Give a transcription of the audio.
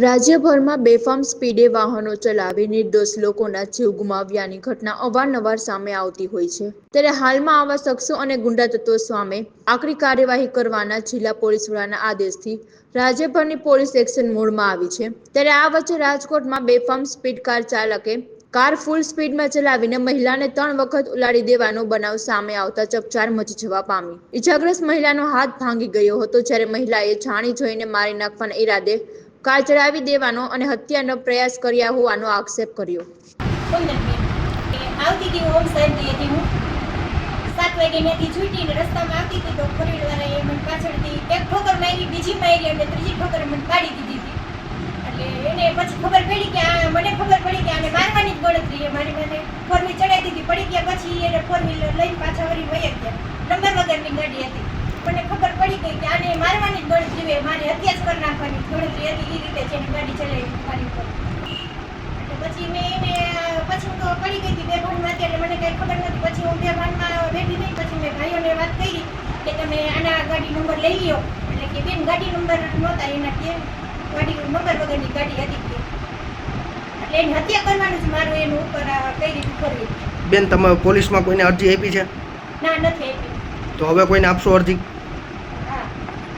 રાજ્યભરમાં બેફામ સ્પીડે વાહનો ચલાવી નિર્દોષ લોકોના જીવ ગુમાવ્યાની ઘટના અવારનવાર સામે આવતી હોય છે. ત્યારે હાલમાં આવા શખ્સો અને ગુંડા તત્વો સામે આકરી કાર્યવાહી કરવાના જિલ્લા પોલીસ વડાના આદેશથી રાજ્યભરની પોલીસ એક્શન મોડમાં આવી છે. ત્યારે આ વચ્ચે રાજકોટમાં બેફામ સ્પીડ કાર ચાલકે કાર ફૂલ સ્પીડમાં ચલાવીને મહિલાને ત્રણ વખત ઉલાડી દેવાનો બનાવ સામે આવતા ચકચાર મચી જવા પામી. ઇજાગ્રસ્ત મહિલાનો હાથ ભાંગી ગયો હતો, જ્યારે મહિલાએ જાણી જોઈને મારી નાખવાના ઈરાદે કાર ચડાવી દેવાનો અને હત્યાનો પ્રયાસ કર્યા હોવાનો આક્ષેપ કર્યો. એ આવતી હતી ઓમ સાહેબથી હતી હું. સાત વાગે ત્યાંથી છૂટીને રસ્તામાં આવતી હતી તો ફોરવીલવાળાએ મને પાછળથી એક ઠોકર મારી, બીજી મારી અને ત્રીજી ઠોકર મને પાડી દીધી હતી. એટલે એને પછી ખબર પડી કે મને ખબર પડી કે આને મારવાની જ ગણતરી છે. મારી મને ફોર વ્હીલ ચડાવી દીધી. પડી ગયા પછી એને ફોર વ્હીલર લઈને પાછા વળી વયા ગયા. નંબર વગરની ગાડી હતી. મને ખબર પડી ગઈ કે આને મારવાની જ ગણતરી મારે હતી એ રીતે એની ગાડી ચલાવી મારી ઉપર. એટલે પછી મેં એને પછી હું તો પડી ગઈ હતી બે ભાનમાં એટલે મને કંઈ ખબર નથી પછી હું બે ભાનમાં બેઠી થઈ પછી મેં ભાઈઓને વાત કરી કે તમે આના ગાડી નંબર લઈ લ્યો. એટલે કે બેન ગાડી નંબર નહોતા એના કે ગાડી નંબર વગરની ગાડી હતી કે. એટલે એની હત્યા કરવાનું જ મારું એનું ઉપર કઈ રીતે કરવી બેન તમે પોલીસમાં કોઈને અરજી આપી છે? ના નથી આપી. તો હવે કોઈને આપશો અરજી?